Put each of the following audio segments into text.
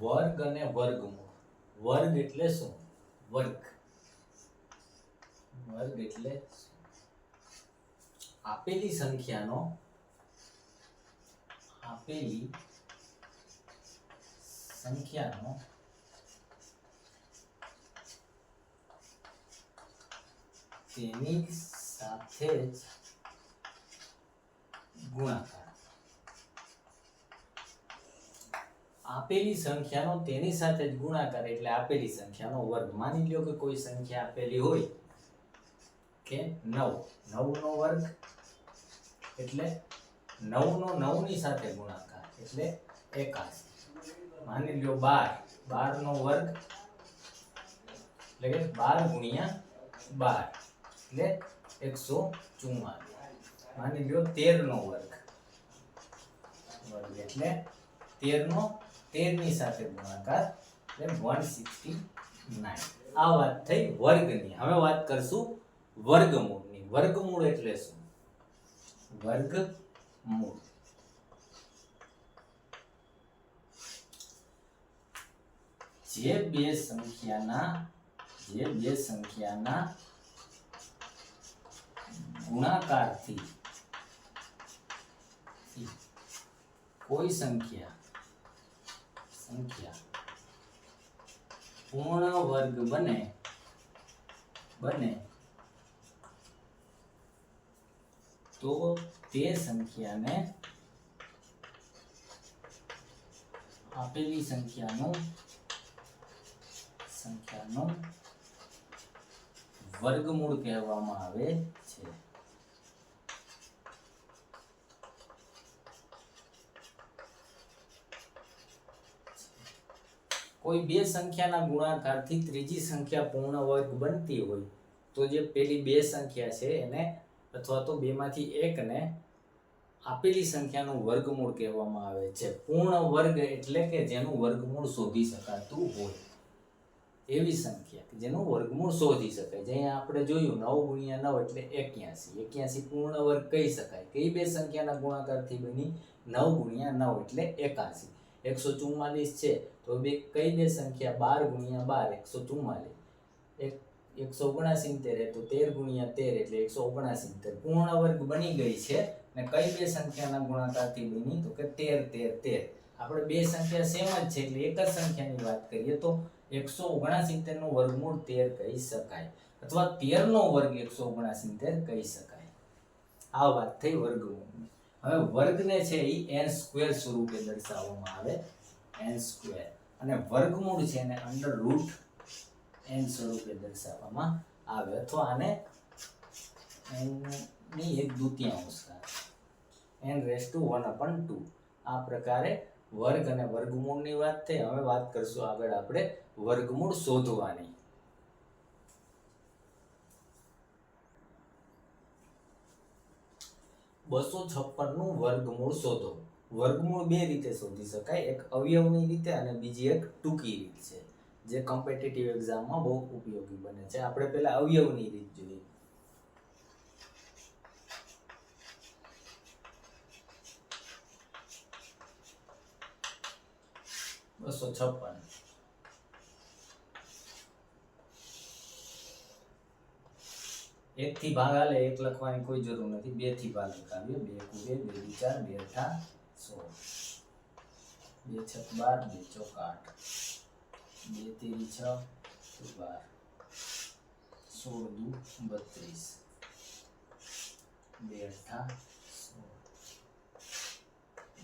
વર્ગ અને વર્ગમૂળ. વર્ગ એટલે શું? વર્ગ. વર્ગ એટલે? આપેલી સંખ્યાનો આપેલી સંખ્યાનો તેની સાથે જ ગુણાકાર. આપેલી સંખ્યાનો તેની સાથે જ ગુણાકાર એટલે આપેલી સંખ્યાનો વર્ગ. માની લ્યો કે કોઈ સંખ્યા આપેલી હોય કે નવ. નવ નો વર્ગ એટલે નવ નો નવની સાથે ગુણાકાર એટલે એકાશી માની લ્યો બાર. બાર નો વર્ગ એટલે કે બાર ગુણ્યા બાર એટલે એકસો ચુમ્માલીસ માની લ્યો તેર નો વર્ગ. વર્ગ એટલે તેર નો તેરની સાથે ગુણાકાર એટલે વન સિક્સટી નાઇન આ વાત થઈ વર્ગની. હવે વાત કરશું વર્ગમૂળની. વર્ગમૂળ એટલે શું? વર્ગમૂળ. જે બે સંખ્યાના, જે બે સંખ્યાના ગુણાકારથી કોઈ સંખ્યા સંખ્યા. પૂર્ણ વર્ગ બને. બને. તો તે સંખ્યાને આપેલી સંખ્યાનું સંખ્યાનું વર્ગમૂળ કહેવામાં આવે છે. કોઈ બે સંખ્યાના ગુણાકારથી ત્રીજી સંખ્યા પૂર્ણ વર્ગ બનતી હોય, તો જે પેલી બે સંખ્યા છે એને અથવા તો બેમાંથી એકને આપેલી સંખ્યાનું વર્ગમૂળ કહેવામાં આવે છે. પૂર્ણ વર્ગ એટલે કે જેનું વર્ગમૂળ શોધી શકાતું હોય. એવી સંખ્યા કે જેનું વર્ગમૂળ શોધી શકાય. જે આપણે જોયું, નવ ગુણ્યા નવ એટલે એક્યાસી. એક્યાસી પૂર્ણ વર્ગ કહી શકાય. કઈ બે સંખ્યાના ગુણાકારથી બની? નવ ગુણ્યા નવ એટલે એકાસી. એકસો ચુમ્માલીસ છે, તો બે કઈ બે સંખ્યા બાર ગુણ્યા બાર, એકસો ચુમ્માલીસ એક, એકસો ઓગણસિત્તેર તો તેર ગુણ્યા તેર એટલે એકસો ઓગણસિત્તેર. પૂર્ણ વર્ગ બની ગઈ છે ને કઈ બે સંખ્યાના ગુણાકારથી બની? તો કે તેર તેર તેર. આપણે બે સંખ્યા સેમ જ છે, એટલે એક જ સંખ્યાની વાત કરીએ તો એકસો ઓગણસિત્તેરનું વર્ગમૂળ તેર કહી શકાય. અથવા તેર નો વર્ગ એકસો ઓગણસિત્તેર કહી શકાય. આ વાત થઈ વર્ગમૂળની. હવે વર્ગને છે એ એન સ્ક્વેર સ્વરૂપે દર્શાવવામાં આવે એન સ્ક્વેર અને વર્ગમૂળ છે એને અંડર રૂટ એન સ્વરૂપે દર્શાવવામાં આવે. અથવા આને n ની એક દ્વિતીયાંશ n raise to one upon two આ પ્રકારે વર્ગ અને વર્ગમૂળની વાત થઈ. હવે વાત કરશું આગળ આપણે વર્ગમૂળ શોધવાની. બસો છપ્પનનું વર્ગમૂળ શોધો. વર્ગમૂળ બે રીતે શોધી શકાય, એક અવયવની રીતે અને બીજી એક ટૂંકી રીત છે, જે કોમ્પિટિટિવ એક્ઝામમાં બહુ ઉપયોગી બને છે. આપણે પહેલા અવયવની રીત જોઈએ. બસો છપ્પન. એક થી ભાગ આલે, એક લખવાની કોઈ જરૂર નથી. બેથી ભાગ લખાવીએ. બે કુ બે બે દુ ચાર બે અઠા સોળ બે છક બાર, બે ચોક આઠ. બે તેરી છ તો બાર. સોળ દુ બત્રીસ. બે અઠા સોળ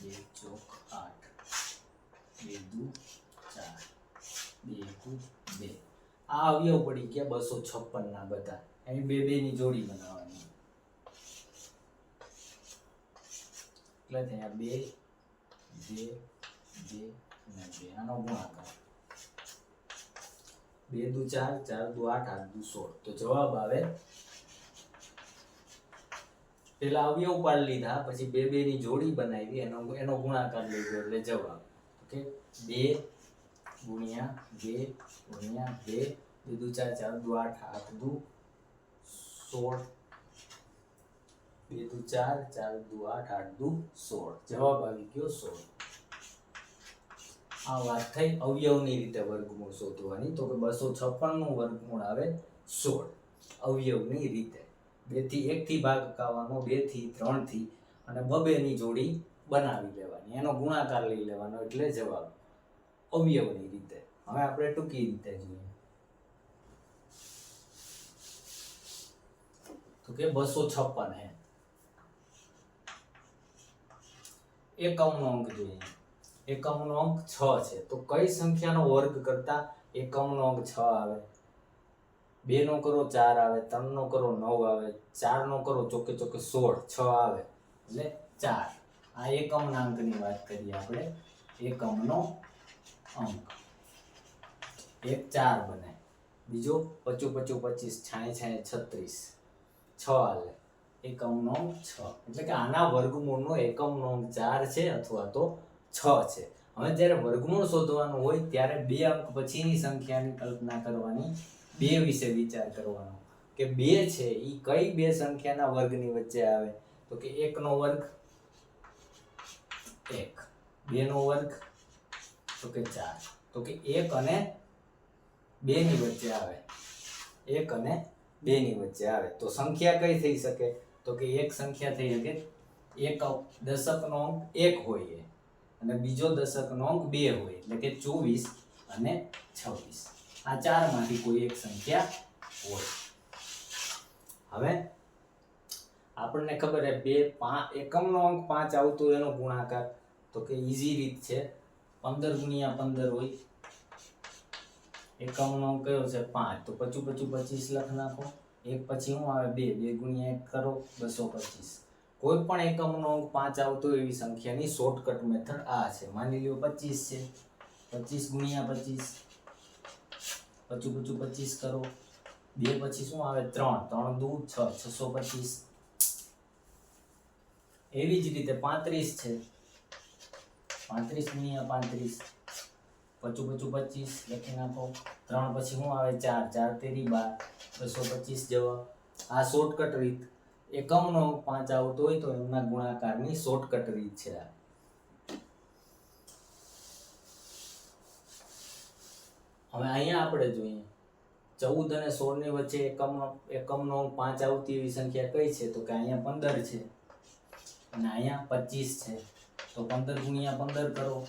બે ચોક આઠ. બે દુ ચાર. બે એકુ બે આ અવયવ પડી ગયા બસો છપ્પન ના બધા. એની બે બે ની જોડી બનાવવાની. એટલે થયા? બે બે બે ને બે. આનો ગુણાકાર. બે દુ ચાર ચાર દુ આઠ આઠ દુ સોળ. તો જવાબ આવે. પેલા અવયવ પાડી લીધા, પછી બે બે ની જોડી બનાવી, એનો એનો ગુણાકાર લીધો એટલે જવાબ. ઓકે? બે ગુણ્યા બે ગુણ્યા બે દુ ચાર ચાર, દુ, આઠ આઠ, દુ, સોળ. બે, દુ, ચાર ચાર, દુ, આઠ આઠ, દુ, સોળ. જવાબ આવી ગયો સોળ. આ વાત થઈ અવયવની રીતે વર્ગમૂળ શોધવાની. તો કે બસો છપ્પનનું વર્ગમૂળ આવે સોળ. અવયવની રીતે. બેથી એકથી ભાગ કાવાનો બેથી ત્રણથી અને બબેની જોડી બનાવી લેવાની. એનો ગુણાકાર લઈ લેવાનો એટલે જવાબ અવયવની રીતે. હવે આપણે ટૂંકી રીતે જોઈએ. તો કે બસો છપ્પન હે. એકમનો અંક જોઈએ. એકમનો અંક છ છે. તો કઈ સંખ્યાનો વર્ગ કરતા એકમનો અંક છ આવે? બે નો કરો ચાર આવે ત્રણ નો કરો નવ આવે ચાર નો કરો ચોકે ચોકે સોળ, છ આવે. એટલે ચાર. આ એકમના અંકની વાત કરીએ આપણે. એકમનો અંક. એક ચાર બને. બીજો પચું પચું પચીસ, છાય છાય છત્રીસ. છ હાલે એકમનો છ. એટલે કે આના વર્ગમૂળનો એકમનો ચાર છે અથવા તો છ છે. હવે જ્યારે વર્ગમૂળ શોધવાનું હોય ત્યારે બે અંક પછીની સંખ્યાની કલ્પના કરવાની, બે વિશે વિચાર કરવાનો. કે બે છે એ કઈ બે સંખ્યાના વર્ગની વચ્ચે આવે? તો કે એકનો વર્ગ એક, બેનો વર્ગ તો કે ચાર. તો કે એક અને બેની વચ્ચે આવે. એક અને બેની વચ્ચે આવે. તો સંખ્યા કઈ થઈ શકે? તો કે એક સંખ્યા થઈ શકે. એક દશકનો અંક એક હોય અને બીજો દશકનો અંક બે હોય. એટલે કે ચોવીસ અને છવ્વીસ. આ ચારમાંથી કોઈ એક સંખ્યા હોય. હવે આપણને ખબર છે બે પાંચ એકમનો અંક પાંચ આવતો એનો ગુણાકાર. તો કે ઈઝી રીત છે. પંદર ગુણ્યા પંદર હોય. એકમનો અંક કયો છે? પાંચ. તો પચું પચું પચીસ લખ નાખો. એક પછી શું આવે બે. બે ગુણ્યા એક કરો, બસો પચીસ. કોઈ પણ એકમનો અંક પાંચ આવતો એવી સંખ્યાની શોર્ટકટ મેથડ આ છે. માની લ્યો પચીસ છે. પચીસ ગુણ્યા પચીસ. પચું પચું પચીસ કરો. બે પછી શું આવે? ત્રણ. ત્રણ દુ છ. છસો પચીસ. એવી જ રીતે પાંત્રીસ છે. પાંત્રીસ ગુણ્યા પાંત્રીસ. પચું પચું પચીસ, લખી નાખો. ત્રણ પછી શું આવે? ચાર ચાર તેરી બાર, બસો પચીસ જવા. આ શોર્ટકટ રીત એકમનો પાંચ આવતો હોય તો એમના ગુણાકારની શોર્ટકટ રીત છે આ. હવે અહીંયા આપણે જોઈએ. ચૌદ અને સોળની વચ્ચે એકમનો એકમનો પાંચ આવતી એવી સંખ્યા કઈ છે? તો કે અહીંયા પંદર છે. અને અહીંયા પચીસ છે. તો પંદર ગુણ્યા પંદર કરો.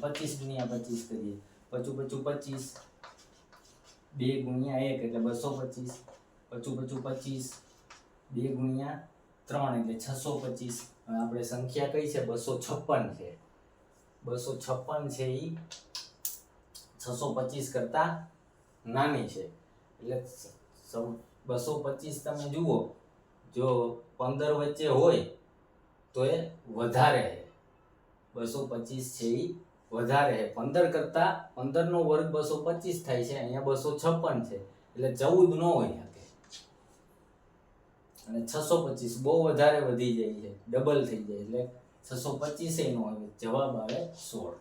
પચીસ ગુણ્યા પચીસ કરીએ. પચું પચું પચીસ. બે ગુણ્યા એક, એટલે બસો પચીસ. પચું પચું પચીસ. બે ગુણ્યા ત્રણ, એટલે છસો પચીસ. આપણે સંખ્યા કઈ છે? બસો છપ્પન છે. બસો છપ્પન છે એ છસો પચીસ કરતાં નાની છે. એટલે બસો પચીસ તમે જુઓ. જો પંદર વચ્ચે હોય તો એ વધારે બસો પચીસ છે એ વધારે છે. પંદર કરતાં પંદરનો વર્ગ બસો પચીસ થાય છે. અહીંયા બસો છપ્પન છે. એટલે ચૌદ ન હોય શકે. અને છસો પચીસ બહુ વધારે વધી જાય છે. ડબલ થઈ જાય એટલે છસો પચીસ નો આવે. જવાબ આવે સોળ.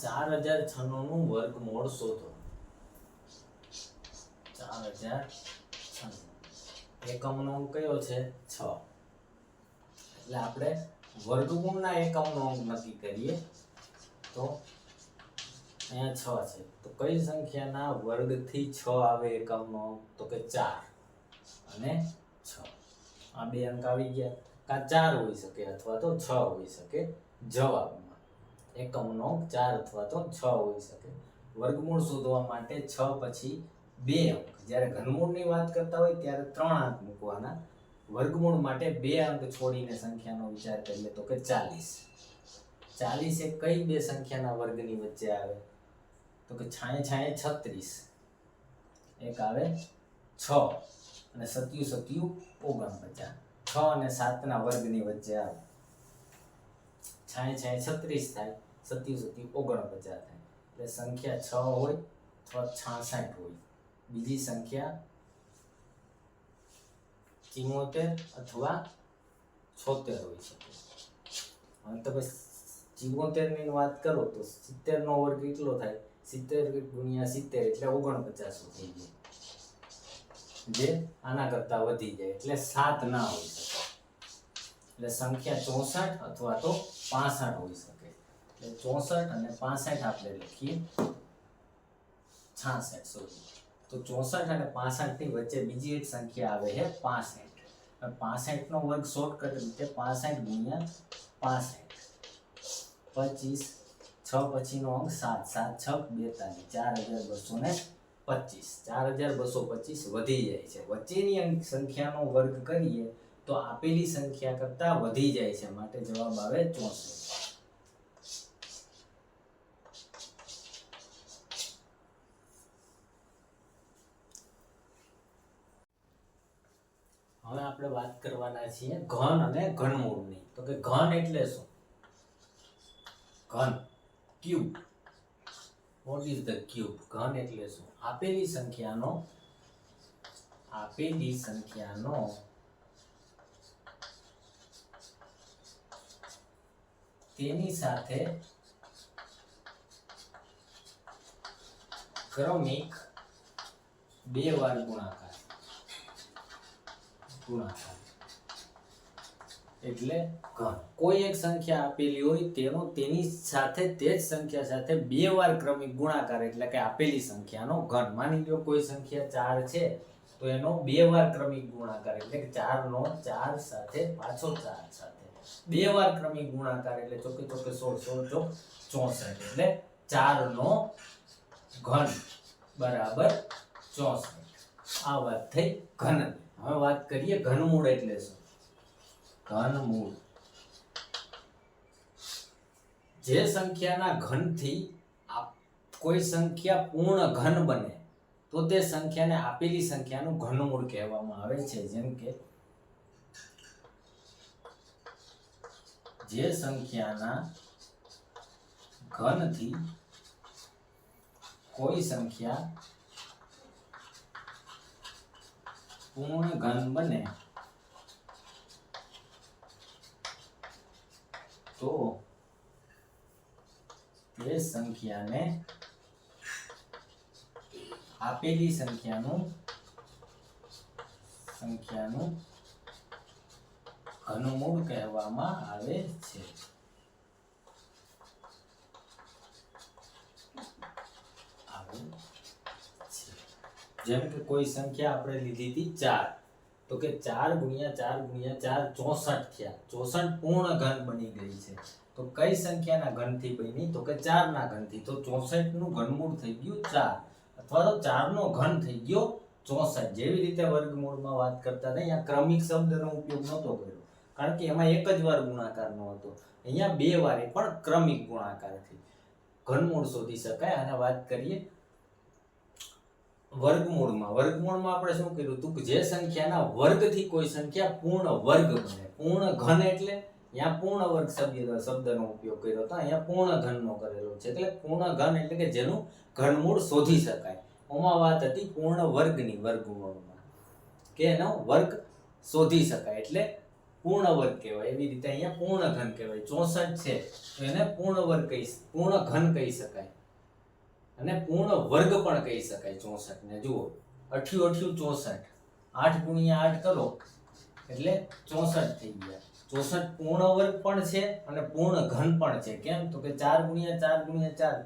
ચાર હજાર છન્નું નું વર્ગમૂળ શોધો. ચાર હજાર એકમનો અંક કયો છે? છ. એટલે આપણે વર્ગગુણના એકમનો અંક નક્કી કરીએ તો અહીંયા છ છે. તો કઈ સંખ્યાના વર્ગથી છ આવે એકમનો? અંક તો કે ચાર અને છ. આ બે અંક આવી ગયા. કાં ચાર હોઈ શકે અથવા તો છ હોઈ શકે જવાબમાં. એકમનો અંક ચાર અથવા તો છ હોઈ શકે. વર્ગમૂળ શોધવા માટે છ પછી બે અંક. જ્યારે ઘનમૂળની વાત કરતા હોય ત્યારે ત્રણ અંક મૂકવાના. વર્ગમૂળ માટે બે અંક છોડીને સંખ્યાનો વિચાર કરીએ તો કે ચાલીસ. ચાલીસ એ કઈ બે સંખ્યાના વર્ગની વચ્ચે આવે? તો કે છાંય છાંય છત્રીસ. એક આવે છ. અને સત્યુ સત્યુ ઓગણપચાસ. છ અને સાતના વર્ગની વચ્ચે આવે. છાંય છાંય છત્રીસ થાય, સત્યુ સત્યુ ઓગણપચાસ થાય. એટલે સંખ્યા છ હોય અથવા છાસઠ હોય. બીજી સંખ્યા ચિમોતેર અથવા છોતેર હોઈ શકે. તમે ચિમોતેરની વાત કરો તો સિત્તેરનો વર્ગ કેટલો થાય? સિત્તેર ગુણ્યા સિત્તેર એટલે ઓગણપચાસ થઈ જાય જે આના કરતાં વધી જાય. એટલે સાત ના હોઈ શકે. એટલે સંખ્યા ચોસઠ અથવા તો પાસઠ હોઈ શકે. એટલે ચોસઠ અને પાસઠ આપણે લખીએ છાસઠ. સોરી. તો ચોસઠ અને પાસઠની વચ્ચે બીજી એક સંખ્યા આવે છે પાસઠ. પાસઠ નો વર્ગ શોર્ટકટ રીતે પાસઠ ગુણ્યા પાસઠ. પચીસ, છ પછીનો અંક સાત સાત, છ, બેતાલીસ. ચાર હજાર બસો ને પચીસ. ચાર હજાર બસો પચીસ વધી જાય છે. વચ્ચેની સંખ્યાનો વર્ગ કરીએ તો આપેલી સંખ્યા કરતાં વધી જાય છે. માટે જવાબ આવે ચોસઠ. હવે આપણે વાત કરવાના છીએ ઘન અને ઘનમૂળની. તો કે ઘન એટલે શું? ઘન. Cube. What is the cube ઘન એટલે શું? આપેલી સંખ્યાનો આપેલી સંખ્યાનો તેની સાથે ક્રમિક બે વાર ગુણાકાર. ગુણાકાર. એટલે કોઈ એક સંખ્યા આપેલી હોય તેનો, તેની સાથે તે જ સંખ્યા સાથે બે વાર ક્રમિક ગુણાકાર એટલે કે આપેલી સંખ્યાનો ઘન. માની લો કોઈ સંખ્યા ચાર છે, તો એનો બે વાર ક્રમિક ગુણાકાર એટલે કે ચાર નો ચાર સાથે પાછો ચાર સાથે. બે વાર ક્રમિક ગુણાકાર એટલે ચોકે ચોકે સોળ સોળ, ચોક ચોસઠ એટલે ચાર નો ઘન. બરાબર ચોસઠ. આ વાત થઈ ઘન હવે વાત કરીએ ઘનમૂળ એટલે શું? ઘનમૂળ. જે સંખ્યાના ઘનથી કોઈ સંખ્યા પૂર્ણ ઘન બને તો તે સંખ્યાને આપેલી સંખ્યાનું ઘનમૂળ કહેવામાં આવે છે. જેમ કે જે સંખ્યાના ઘનથી કોઈ સંખ્યા પૂર્ણ ઘન બને તો એ સંખ્યાને આપેલી સંખ્યાનું સંખ્યાનું ઘનમૂળ કહેવામાં આવે છે આવે છે. જેમ કે કોઈ સંખ્યા આપણે લીધી હતી ચાર. તો કે ચાર ગુણ્યા ચાર ગુણ્યા ચાર ચોસઠ થયા. ચોસઠ પૂર્ણ ઘન બની ગઈ છે. તો કઈ સંખ્યાના ઘનથી બની? તો કે ચારના ઘનથી. તો ચોસઠનું ઘનમૂળ થઈ ગયું ચાર. અથવા તો ચારનો ઘન થઈ ગયો ચોસઠ. જેવી રીતે વર્ગમૂળમાં વાત કરતા હતા, અહીંયા ક્રમિક શબ્દનો ઉપયોગ નહોતો કર્યો. કારણ કે એમાં એક જ વાર ગુણાકાર નો હતો. અહીંયા બે વારે પણ ક્રમિક ગુણાકારથી ઘનમૂળ શોધી શકાય અને વાત કરીએ વર્ગમૂળમાં. વર્ગમૂળમાં આપણે શું કર્યું? તું કે જે સંખ્યાના વર્ગથી કોઈ સંખ્યા પૂર્ણ વર્ગ બને. પૂર્ણ ઘન એટલે અહીંયા પૂર્ણ વર્ગ શબ્દ શબ્દનો ઉપયોગ કર્યો હતો અહીંયા પૂર્ણ ઘનનો કરેલો છે. એટલે પૂર્ણ ઘન એટલે કે જેનું ઘનમૂળ શોધી શકાય. ઓમાં વાત હતી પૂર્ણ વર્ગની વર્ગમૂળમાં. કે એનો વર્ગ શોધી શકાય. એટલે પૂર્ણ વર્ગ કહેવાય. એવી રીતે અહીંયા પૂર્ણ ઘન કહેવાય. ચોસઠ છે. એને પૂર્ણ વર્ગ કહી પૂર્ણ ઘન કહી શકાય. અને પૂર્ણ વર્ગ પણ કહી શકાય ચોસઠ ને જુઓ, અઠ્યું અઠ્યું ચોસઠ. આઠ ગુણ્યા આઠ કરો, એટલે ચોસઠ થઈ ગયા. ચોસઠ પૂર્ણ વર્ગ પણ છે અને પૂર્ણ ઘન પણ છે. કેમ? તો કે ચાર ગુણ્યા ચાર ગુણ્યા ચાર.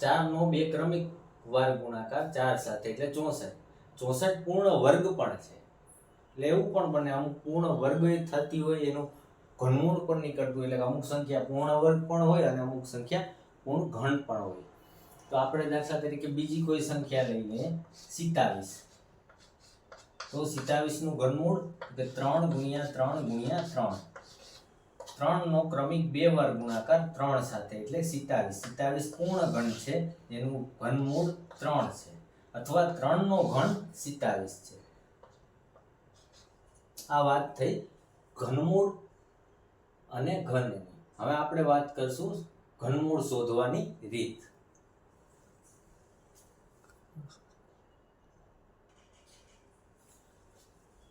ચાર નો બે ક્રમિક વાર ગુણાકાર ચાર સાથે, એટલે ચોસઠ. ચોસઠ પૂર્ણ વર્ગ પણ છે. એટલે એવું પણ બને, અમુક પૂર્ણ વર્ગ થતી હોય, એનું ઘનમૂળ પણ નીકળતું એટલે અમુક સંખ્યા પૂર્ણ વર્ગ પણ હોય અને અમુક સંખ્યા પૂર્ણ ઘન પણ હોય. તો આપણે દાખલા તરીકે બીજી કોઈ સંખ્યા લઈને સિત્તાવીસ. તો સિત્તાવીસનું ઘનમૂળ કે ત્રણ ગુણ્યા ત્રણ ગુણ્યા ત્રણ. ત્રણ નો ક્રમિક બે વાર ગુણાકાર ત્રણ સાથે એટલે સિત્તાવીસ. સિત્તાવીસ પૂર્ણ ઘન છે, એનું ઘનમૂળ ત્રણ છે. અથવા ત્રણ નો ઘન સિત્તાવીસ છે. આ વાત થઈ ઘનમૂળ અને ઘનની હવે આપણે વાત કરશું ઘનમૂળ શોધવાની રીત.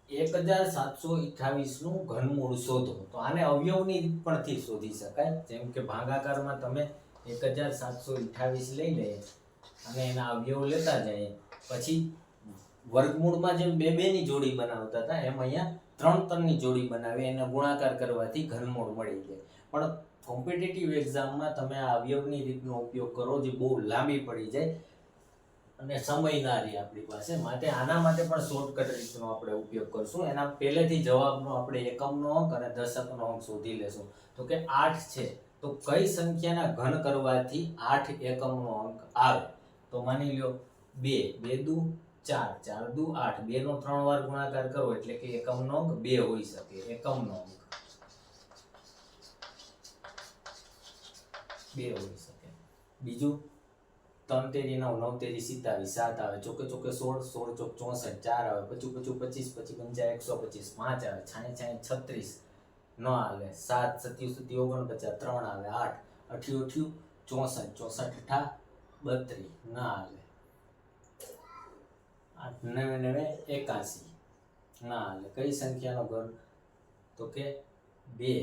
એક હજાર સાતસો અઠ્ઠાવીસનું ઘનમૂળ શોધો. તો આને અવયવની પરથી શોધી શકાય. જેમ કે ભાગાકારમાં તમે એક હજાર સાતસો અઠાવીસ લઈ લે અને એના અવયવ લેતા જાય. પછી વર્ગમૂળમાં જેમ બે બે ની જોડી બનાવતા હતા, એમ અહીંયા ત્રણ ત્રણની જોડી બનાવી એને ગુણાકાર કરવાથી ઘનમૂળ મળી જાય પણ કોમ્પિટિટિવ એક્ઝામમાં તમે આ અવયવની રીતનો ઉપયોગ કરો જે બહુ લાંબી પડી જાય અને સમય ના રહે આપણી પાસે. માટે આના માટે પણ શોર્ટકટ રીતનો આપણે ઉપયોગ કરશું. એના પહેલેથી જવાબનો આપણે એકમનો અંક અને દશકનો અંક શોધી લેશું. તો કે આઠ છે. તો કઈ સંખ્યાના ઘન કરવાથી આઠ એકમનો અંક આવે? તો માની લ્યો, બે બે દુ, ચાર. ચાર દુ, આઠ. બે નો ત્રણ વાર ગુણાકાર કરો એટલે કે એકમનો અંક બે હોઈ શકે. એકમનો અંક. બે હોઈ શકે. બીજું? ત્રણ તેરી નવ નવ તેરી સિત્તાવીસ, સાત આવે, ચોકે ચોકે સોળ સોળ ચોક ચોસઠ, ચાર આવે પચું પચું પચીસ પચી પંચા એકસો પચીસ, પાંચ આવે છાણી છાણી છત્રીસ, ન આવે, સાત, સત્યુ સત્યુ ઓગણપચાસ, ત્રણ આવે, આઠ, અઠ્યું અઠ્યું, ચોસઠ ચોસઠ અઠા, બત્રીસ, ના આવે. આઠ, નવે નવે, એકાસી, ના આવે. કઈ સંખ્યાનો ઘર? તો કે બે,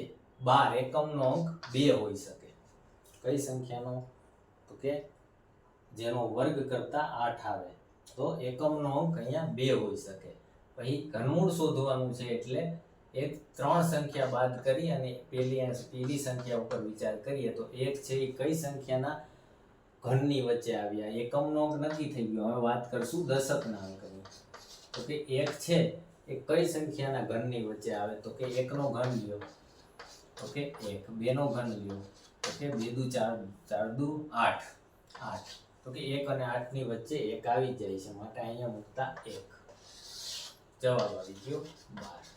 બાર, એકમનો અંક બે હોઈ શકે. કઈ સંખ્યાનો? તો કે જેનો વર્ગ કરતા આઠ આવે. તો એકમનો અંક અહીંયા બે હોઈ શકે. પછી ઘનમૂળ શોધવાનું છે એટલે એક ત્રણ સંખ્યા બાદ કરી અને પેલી પેલી સંખ્યા ઉપર વિચાર કરીએ તો એક છે એ કઈ સંખ્યાના ઘનની વચ્ચે આવ્યા? એકમનો અંક નક્કી થઈ ગયો. હવે વાત કરશું દશકના અંકની. તો કે એક છે એ કઈ સંખ્યાના ઘનની વચ્ચે આવે? તો કે એકનો ઘન લ્યો. તો કે એક. બેનો ઘન લ્યો. તો કે બે દુ ચાર ચાર દુ આઠ. આઠ. તો કે એક અને આઠની વચ્ચે એક આવી જાય છે. માટે અહીંયા મૂકતા એક. જવાબ આવી ગયો બાર.